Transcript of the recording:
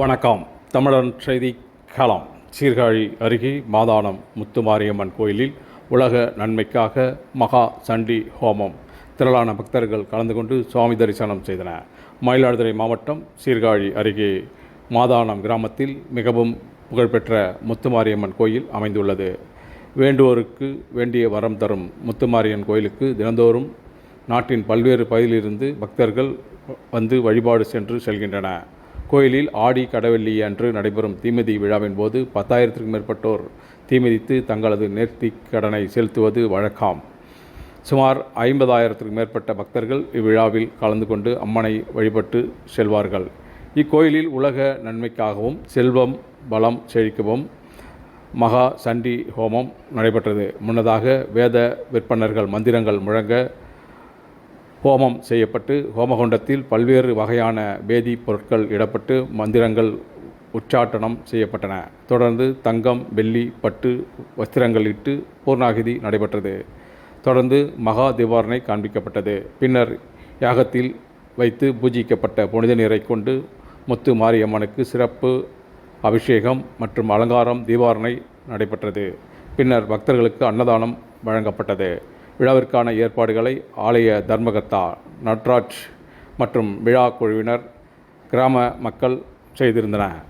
வணக்கம். தமிழன் செய்தி களம் சீர்காழி அருகே மாதானம் முத்துமாரியம்மன் கோயிலில் உலக நன்மைக்காக மகா சண்டி ஹோமம். திரளான பக்தர்கள் கலந்து கொண்டு சுவாமி தரிசனம் செய்தனர் மயிலாடுதுறை மாவட்டம் சீர்காழி அருகே மாதானம் கிராமத்தில் மிகவும் புகழ்பெற்ற முத்துமாரியம்மன் கோயில் அமைந்துள்ளது. வேண்டுவோருக்கு வேண்டிய வரம் தரும் முத்துமாரியம்மன் கோயிலுக்கு தினந்தோறும் நாட்டின் பல்வேறு பகுதியிலிருந்து பக்தர்கள் வந்து வழிபாடு சென்று செல்கின்றன கோயிலில் ஆடி கடவெள்ளி அன்று நடைபெறும் தீமிதி விழாவின் போது பத்தாயிரத்திற்கும் மேற்பட்டோர் தீமிதித்து தங்களது நேர்த்திக் கடனை செலுத்துவது வழக்கம். சுமார் ஐம்பதாயிரத்திற்கும் மேற்பட்ட பக்தர்கள் இவ்விழாவில் கலந்து கொண்டு அம்மனை வழிபட்டு செல்வார்கள். இக்கோயிலில் உலக நன்மைக்காகவும் செல்வம் பலம் செழிக்கவும் மகா சண்டி ஹோமம் நடைபெற்றது. முன்னதாக வேத விற்பனர்கள் மந்திரங்கள் முழங்க ஹோமம் செய்யப்பட்டு ஹோமகுண்டத்தில் பல்வேறு வகையான வேதி பொருட்கள் இடப்பட்டு மந்திரங்கள் உச்சாட்டனம் செய்யப்பட்டன. தொடர்ந்து தங்கம் வெள்ளி பட்டு வஸ்திரங்கள் இட்டு பூர்ணாகிதி நடைபெற்றது. தொடர்ந்து மகா திவாரணை காண்பிக்கப்பட்டது. பின்னர் யாகத்தில் வைத்து பூஜிக்கப்பட்ட புனித நீரை கொண்டு முத்து மாரியம்மனுக்கு சிறப்பு அபிஷேகம் மற்றும் அலங்காரம் தீபாரணை நடைபெற்றது. பின்னர் பக்தர்களுக்கு அன்னதானம் வழங்கப்பட்டது. விழாவிற்கான ஏற்பாடுகளை ஆலய தர்மகர்த்தா நட்ராஜ் மற்றும் விழா குழுவினர் கிராம மக்கள் செய்திருந்தனர்.